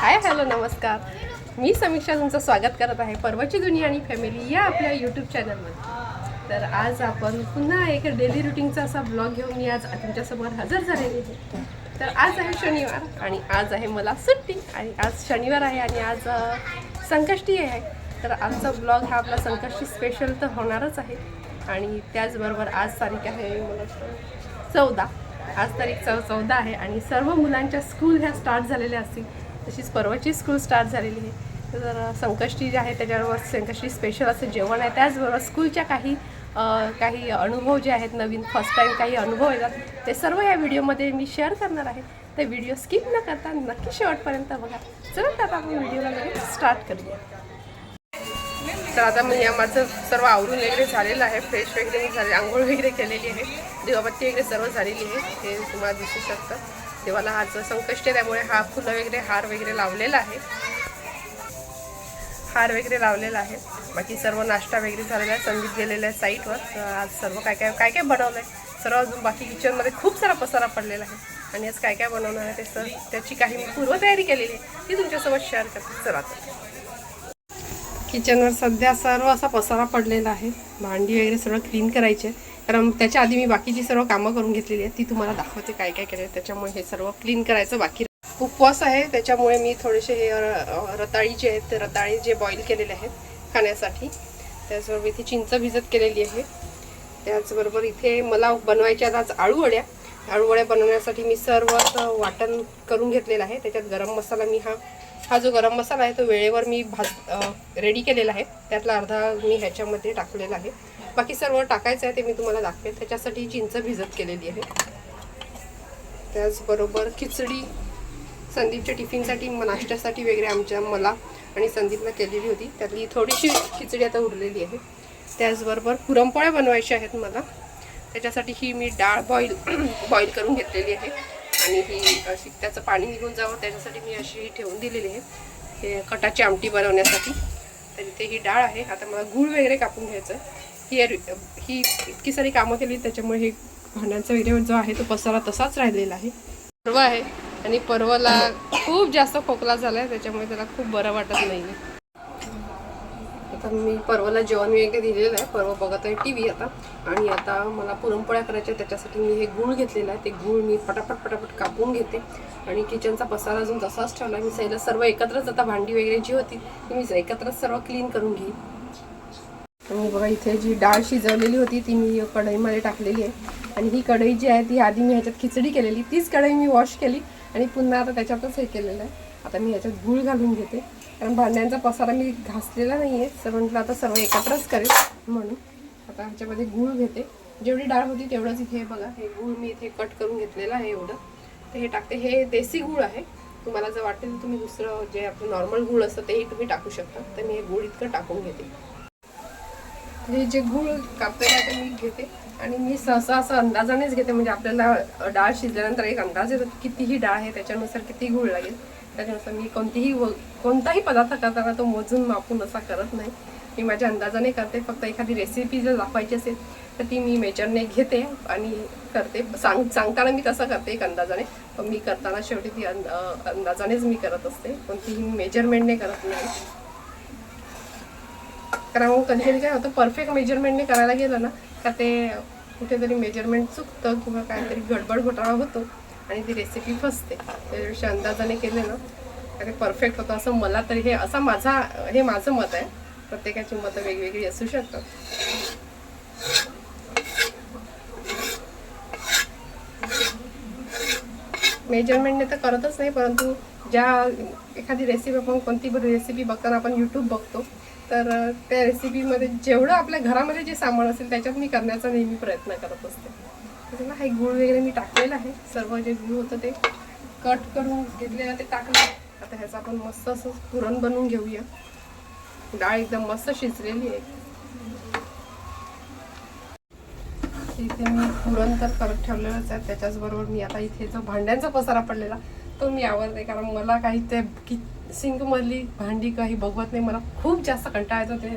Hi hello नमस्कार. मी समीक्षा तुमचं स्वागत करत आहे पर्वची दुनिया आणि फॅमिली या आपल्या यूट्यूब चॅनलमध्ये तर आज आपण पुन्हा एक डेली रुटीनचा असा ब्लॉग घेऊन मी आज तुमच्यासमोर हजर झालेली आहे. तर आज आहे शनिवार आणि आज आहे मला सुट्टी आणि आज शनिवार आहे आणि आज संकष्टी आहे. तर आजचा ब्लॉग हा आपला संकष्टी स्पेशल तर होणारच आहे. आणि त्याचबरोबर आज तारीख आहे मला चौदा. आज तारीख चौ चौदा आहे आणि सर्व मुलांच्या स्कूल ह्या स्टार्ट झालेल्या असतील. तशीच परवाची स्कूल स्टार्ट झालेली आहे. तर संकष्टी जे आहे त्याच्याबरोबर संकष्टी स्पेशल असं जेवण आहे. त्याचबरोबर स्कूलच्या काही काही अनुभव जे आहेत नवीन फर्स्ट टाईम काही अनुभव येतात ते सर्व या व्हिडिओमध्ये मी शेअर करणार आहे. तर व्हिडिओ स्किप न करता नक्की शेवटपर्यंत बघा. चला तर आता आपण व्हिडिओला लगेच स्टार्ट करूया. तर आता मी या माझं सर्व आवरून वगैरे झालेलं आहे. फ्रेश वगैरे झाले आंघोळ वगैरे केलेली आहे. दिवाबत्ती वगैरे सर्व झालेली आहे. हे तुम्हाला दिसू शकतं. देवाला आज संकष्ट आहे. त्यामुळे हा फुलं वगैरे हार वगैरे लावलेला आहे. हार वगैरे लावलेला आहे. बाकी सर्व नाश्ता वगैरे झालेला आहे. संगीत गेलेल्या आहे साईटवर. आज सर्व काय काय काय काय बनवलं आहे सर्व अजून बाकी किचनमध्ये खूप सारा पसारा पडलेला आहे. आणि आज काय काय बनवणार आहे ते सर त्याची काही मी पूर्वतयारी केलेली आहे. ती तुमच्यासोबत शेअर करते. चला किचनवर सध्या सर्व असा पसारा पडलेला आहे. भांडी वगैरे सगळं क्लीन करायचे. आहे. कारण त्याच्या आधी मी बाकीची सर्व कामं करून घेतलेली आहे ती तुम्हाला दाखवते काय काय केलं त्याच्यामुळे हे सर्व क्लीन करायचं. बाकी उपवास आहे. त्याच्यामुळे मी थोडेसे हे र- रताळी जे आहेत ते रताळी जे बॉईल केलेले आहेत खाण्यासाठी त्याचबरोबर इथे चिंच भिजत केलेली आहे. त्याचबरोबर इथे मला बनवायच्या आज आळूवड्या आळूवड्या बनवण्यासाठी मी सर्व वाटण करून घेतलेलं आहे. त्याच्यात गरम मसाला मी हा हा जो गरम मसाला आहे तो वेळेवर मी भाज रेडी केलेला आहे. त्यातला अर्धा मी ह्याच्यामध्ये टाकलेला आहे. बाकी सर्व टाकायचं आहे ते मी तुम्हाला दाखवेन. त्याच्यासाठी चिंच भिजत केलेली आहे. त्याचबरोबर खिचडी संदीपच्या टिफिनसाठी नाश्त्यासाठी वगैरे आमच्या मला आणि संदीपला केलेली होती. त्यातली थोडीशी खिचडी आता उरलेली आहे. त्याचबरोबर पुरणपोळ्या बनवायच्या आहेत मला. त्याच्यासाठी ही मी डाळ बॉईल बॉईल करून घेतलेली आहे. आणि ही अशी त्याचं पाणी निघून जावं त्याच्यासाठी मी अशी ठेवून दिलेली आहे. हे कटाची आमटी बनवण्यासाठी. तर इथे ही डाळ आहे. आता मला गूळ वगैरे कापून घ्यायचं आहे. ही अर- ही इतकी सारी कामं केली त्याच्यामुळे हे भांड्यांचा वगैरे जो आहे तो पसारा तसाच राहिलेला आहे. पर्व आहे आणि पर्वला खूप जास्त खोकला झाला आहे त्याच्यामुळे त्याला खूप बरं वाटत नाही आहे आता मी पर्वला जेवण वगैरे दिलेलं आहे. पर्व बघत आहे टी व्ही आता. आणि आता मला पुरणपोळ्या करायच्या त्याच्यासाठी मी हे गूळ घेतलेलं आहे. ते गूळ मी पटापट पटापट कापून घेते. आणि किचनचा पसारा अजून तसाच ठेवला मी सैला सर्व एकत्रच आता भांडी वगैरे जी होती ती मी एकत्रच सर्व क्लीन करून घेईन. मी बघा इथे जी डाळ शिजवलेली होती ती मी कढईमध्ये टाकलेली आहे. आणि ही कढई जी आहे ती आधी मी ह्याच्यात खिचडी केलेली. तीच कढई मी वॉश केली आणि पुन्हा आता त्याच्यातच हे केलेलं आहे. आता मी ह्याच्यात गूळ घालून घेते. कारण भांड्यांचा पसारा मी घासलेला नाही आहे तर म्हटलं आता सर्व एकत्रच करेल म्हणून. आता ह्याच्यामध्ये गूळ घेते. जेवढी डाळ होती तेवढंच इथे बघा हे गूळ मी इथे कट करून घेतलेलं आहे एवढं. तर हे टाकते. हे देसी गूळ आहे. तुम्हाला जर वाटेल तुम्ही दुसरं जे आपलं नॉर्मल गूळ असतं तेही तुम्ही टाकू शकता. तर मी हे गूळ इतकं टाकून घेते. हे जे गूळ कापलेलं ते मी घेते. आणि मी सहसा असं अंदाजानेच घेते म्हणजे आपल्याला डाळ शिजल्यानंतर एक अंदाज येतो कितीही डाळ आहे त्याच्यानुसार किती गूळ लागेल. त्याच्यानुसार मी कोणतीही व- कोणताही पदार्थ करताना तो मोजून मापून असा करत नाही. मी माझ्या अंदाजाने करते फक्त एखादी रेसिपी जर दाखवायची असेल तर ती मी मेजरने घेते आणि करते. सांग सांगताना मी तसं करते एक अंदाजाने. पण मी करताना शेवटी ती अंदाजानेच मी करत असते. कोणतीही मेजरमेंटने करत नाही. कारण हो, मग कधी कधी काय होतं परफेक्ट मेजरमेंटने करायला गेलं ना का ते कुठेतरी मेजरमेंट चुकतं किंवा काहीतरी गडबड घोटाळा होतो आणि ती रेसिपी फसते. त्याच्यापेक्षा अंदाजाने केले ना ते परफेक्ट होतं असं मला तरी हे असा माझा हे माझं मत आहे. प्रत्येकाची मतं वेगवेगळी असू शकतात. मेजरमेंटने तर करतच नाही परंतु ज्या एखादी रेसिपी आपण कोणती रेसिपी बघताना आपण यूट्यूब बघतो तर त्या रेसिपीमध्ये जेवढं आपल्या घरामध्ये जे सामान असेल त्याच्यात मी करण्याचा नेहमी प्रयत्न करत असते. त्याच्यामुळे हे गुळ वगैरे मी टाकलेला आहे. सर्व जे गुळ होतं ते कट करून घेतलेलं ते टाकलं. आता ह्याचं आपण मस्त असं पुरण बनवून घेऊया. डाळ एकदम मस्त शिजलेली आहे. इथे मी पुरण तर करत ठेवलेलंच आहे. त्याच्याचबरोबर मी आता इथे जो भांड्यांचा पसारा पडलेला तो मी आवडते कारण मला काही ते की सिंकमधली भांडी काही बघवत नाही. मला खूप जास्त कंटाळा येतो. ते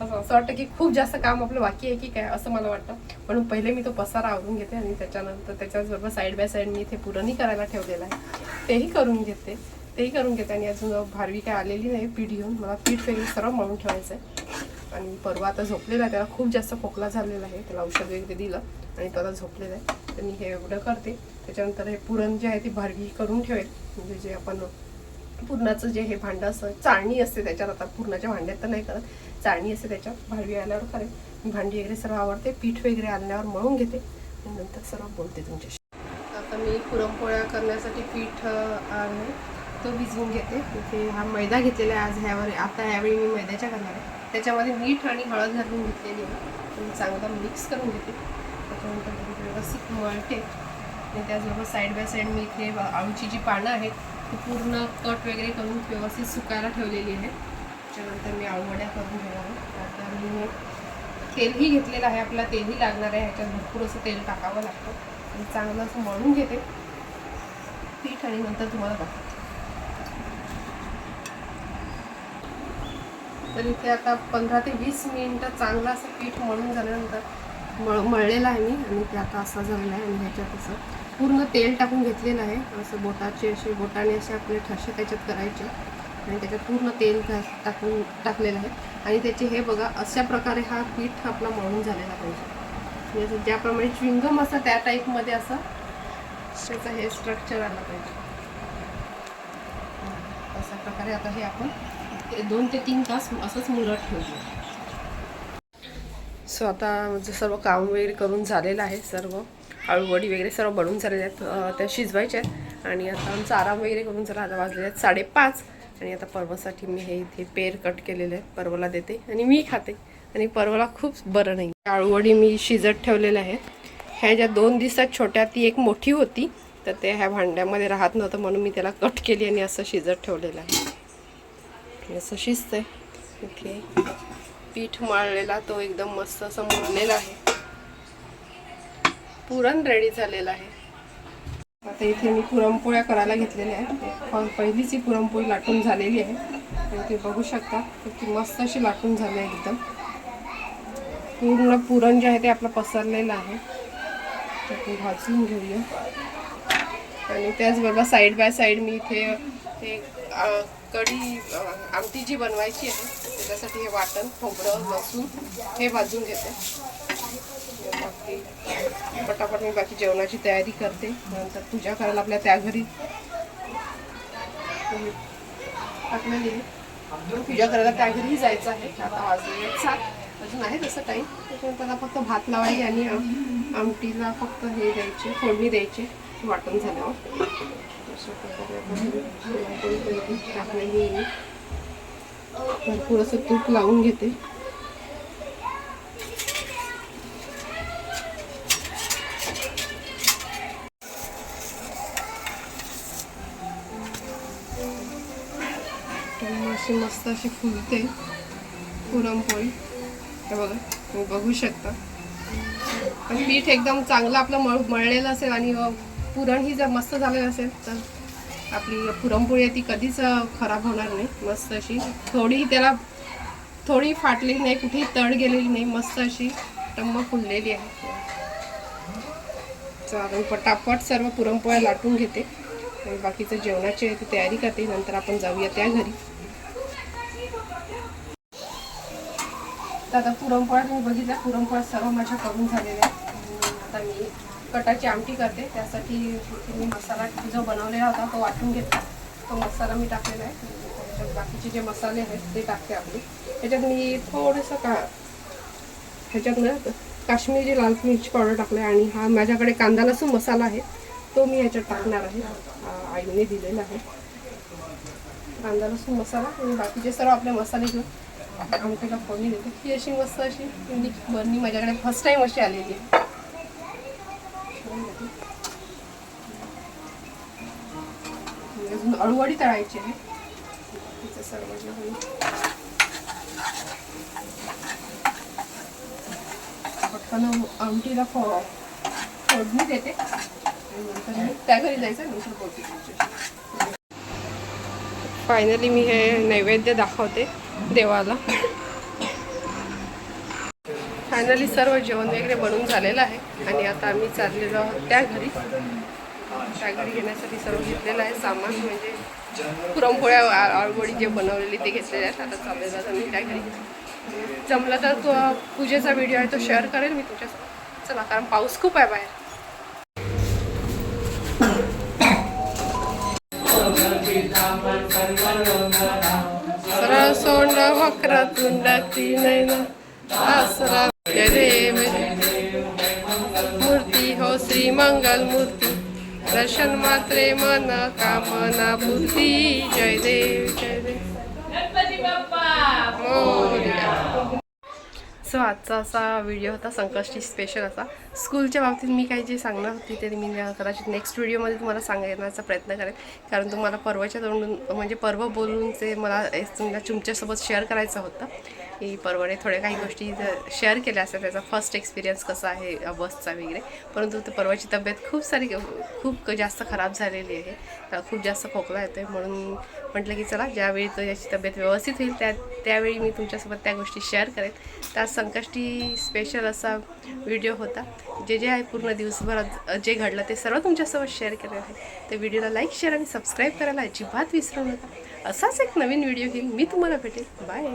असं असं वाटतं की खूप जास्त काम आपलं बाकी आहे की काय असं मला वाटतं. म्हणून पहिले मी तो पसारा आवरून घेते आणि त्याच्यानंतर त्याच्याचबरोबर साईड बाय साईड मी इथे पुरणही करायला ठेवलेलं आहे. तेही करून घेते. तेही करून घेते आणि अजून भारवी काय आलेली नाही पीठ घेऊन. मला पीठ वगैरे सर्व मळून ठेवायचं आहे आणि परवा आता झोपलेला आहे. त्याला खूप जास्त खोकला झालेला आहे. त्याला औषध वगैरे दिलं आणि तो आता झोपलेला आहे. तर मी हे एवढं करते. त्याच्यानंतर हे पुरण जे आहे ती भारवी करून ठेवेल. म्हणजे जे आपण पुरणाचं जे हे भांडं असतं चाळणी असते त्याच्यात. आता पुरणाच्या भांड्यात तर नाही करत. चाळणी असते त्याच्यात भाडवी आल्यावर खरे मी भांडी वगैरे सर्व आवडते पीठ वगैरे आल्यावर मळून घेते आणि नंतर सर्व बोलते तुमच्याशी. आता मी पुरणपोळ्या करण्यासाठी पीठ अ, तो भिजवून घेते. इथे हा मैदा घेतलेला आहे आज ह्यावर आता ह्यावेळी मी मैद्याच्या करणार आहे. त्याच्यामध्ये मीठ आणि हळद घालून घेतलेली आहे. आणि चांगलं मिक्स करून घेते. त्याच्यानंतर व्यवस्थित मळते. आणि त्याचबरोबर साईड बाय साईड मी इथे आळूची जी पानं आहेत पूर्ण कट वगैरे करून व्यवस्थित सुकायला ठेवलेली आहे. त्याच्यानंतर मी आवड्या करून घेणार आहे. आता मी तेलही घेतलेलं आहे. आपला तेलही लागणार आहे. ह्याच्यात भरपूर असं तेल टाकावं लागतं. आणि चांगलं असं मळून घेते. पीठ आणि नंतर तुम्हाला दाखवते तर इथे आता पंधरा ते वीस मिनिटं चांगलं असं पीठ मळून झाल्यानंतर मळ मळलेलं आहे मी. आणि ते आता असं झालेलं आहे. आणि ह्याच्यात असं पूर्ण तेल टाकून घेतलेलं आहे. असं बोटाचे असे बोटाने असे आपले ठसे त्याच्यात करायचे. आणि त्याच्यात पूर्ण तेल घा- टाकून टाकलेलं आहे. आणि त्याचे हे बघा अशा प्रकारे हा पीठ आपला मळून झालेला पाहिजे. म्हणजे असं ज्याप्रमाणे च्विंगम असं त्या टाईपमध्ये असं त्याचं हे स्ट्रक्चर आलं पाहिजे. अशा प्रकारे आता हे आपण ते दोन ते तीन तास असंच मुरत ठेवतो सो आता माझं सर्व काम वगैरे करून झालेलं आहे सर्व. आळूवडी वगैरे सर्व बनवून झालेले आहेत. त्या शिजवायच्या आहेत. आणि आता आमचा आराम वगैरे करून झाला आता वाजलेले आहेत साडेपाच. आणि आता पर्वासाठी मी हे इथे पेर कट केलेले आहेत. पर्वाला देते आणि मी खाते. आणि पर्वाला खूप बरं नाही. आळूवडी मी शिजत ठेवलेल्या आहेत. ह्या ज्या दोन दिवसात छोट्या ती एक मोठी होती. तर ते ह्या भांड्यामध्ये राहत नव्हतं म्हणून मी त्याला कट केली आणि असं शिजत ठेवलेलं आहे. हे असं आहे इथे पीठ माळलेला तो एकदम मस्त असं मुरलेला आहे. पुरण रेडी झालेलं आहे. आता इथे मी पुरणपोळ्या करायला घेतलेल्या आहेत. प- पहिलीच ही पुरणपोळी लाटून झालेली आहे. आणि ते बघू शकता ती मस्त अशी लाटून झाली आहे एकदम. पूर्ण पुरण जे आहे ते आपलं पसरलेलं आहे. तर ते भाजून घेऊया. आणि त्याचबरोबर साईड बाय साईड मी इथे हे कढी आमटी जी बनवायची आहे त्याच्यासाठी हे वाटण खोबरं लसूण हे भाजून घेते. बाकी पटापट मी बाकी जेवणाची तयारी करते. नंतर पूजा करायला आपल्या त्या घरी. पूजा करायला त्या घरी जायचं आहे. आता वाजले सात अजून आहे तसं टाईम त्याच्यानंतर फक्त भात लावायची आणि आम- आमटीला फक्त हे द्यायचे फोडणी द्यायचे. वाटण झाल्यावर टाकलेली भरपूर असं तूप लावून घेते. अशी मस्त अशी फुलते पुरणपोळी. हे बघा तुम्ही बघू शकता. पण पीठ एकदम चांगलं आपलं मळ मळलेलं असेल आणि अ, पुरण ही जर मस्त झालेलं असेल तर आपली पुरणपोळी आहे ती कधीच खराब होणार नाही. मस्त अशी थोडी त्याला थोडी फाटलेली नाही कुठेही तड गेलेली नाही मस्त अशी टंब फुललेली आहे. चालेल पटापट सर्व पुरणपोळ्या लाटून घेते. आणि बाकीचं जेवणाची ती तयारी करते. नंतर आपण जाऊया त्या घरी. तर आता पुरणपोळ्या तुम्ही बघितला पुरणपोळा सर्व माझ्या करून झालेल्या आता मी कटाची आमटी करते त्यासाठी मी मसाला जो बनवलेला होता तो वाटून घेतला. तो मसाला मी टाकलेला आहे. त्याच्यात बाकीचे जे मसाले आहेत ते टाकते आपली. त्याच्यात मी थोडंसं का ह्याच्यात ना काश्मीरी लाल मिरची पावडर टाकलं आहे आणि हा माझ्याकडे कांदा लसूण मसाला आहे तो मी ह्याच्यात टाकणार आहे. आईने दिलेला आहे. कांदा लसूण मसाला आणि बाकीचे सर्व आपले मसाले घेऊन आमटीला फोडणी देते ही अशी मस्त अशी युनिक बरणी माझ्याकडे फर्स्ट टाईम अशी आलेली आहे. अजून अळूवडी तळायची आहे. तिचं सर्व पटकन आमटीला फो फोडणी देते. नंतर त्या घरी जायचं नंतर बोलते फायनली मी हे नैवेद्य दाखवते. देवाला. फायनली सर्व जेवण वगैरे बनवून झालेलं आहे आणि आता आम्ही चाललेलो आहोत त्या घरी. त्या घरी घेण्यासाठी सर्व घेतलेलं आहे सामान म्हणजे पुरणपोळ्या ऑलरेडी जे बनवलेली ते घेतलेले आहेत. आता चाललेलं आता मी काय घरी. जमलं तर तो पूजेचा व्हिडिओ आहे तो शेअर करेल मी तुमच्यासोबत चला कारण पाऊस खूप आहे बाहेर. सरळ सोंड वक्रातून लागती नाही ना आसरा देव मूर्ती हो श्री मंगल मूर्ती. दर्शन मात्रे मन कामना पूर्ती जय देव जय देव. मोरया. सो आजचा असा व्हिडिओ होता संकष्टी स्पेशल असा. स्कूलच्या बाबतीत मी काही जे सांगणार होती ते मी कदाचित नेक्स्ट व्हिडिओमध्ये तुम्हाला सांगण्याचा प्रयत्न करेन. कारण तुम्हाला परवाच्या तोंडून म्हणजे पर्व बोलून ते मला तुमच्या तुमच्यासोबत शेअर करायचं होतं. की परवाने थोड्या काही गोष्टी शेअर केल्या असतात त्याचा फर्स्ट एक्सपिरियन्स कसा आहे बसचा वगैरे. परंतु तर परवाची तब्येत खूप सारी खूप जास्त खराब झालेली आहे. त्याला खूप जास्त खोकला येतो आहे म्हणून म्हटलं की चला ज्यावेळी तो याची तब्येत व्यवस्थित होईल त्या त्यावेळी मी तुमच्यासोबत त्या गोष्टी शेअर करेन. त्या संकष्टी स्पेशल असा व्हिडिओ होता. जे जे आहे पूर्ण दिवसभरात जे घडलं ते सर्व तुमच्यासोबत शेअर केले आहे. ते व्हिडिओला लाईक शेअर आणि सबस्क्राईब करायला अजिबात विसरू नका. असाच एक नवीन व्हिडिओ घेऊन मी तुम्हाला भेटेल बाय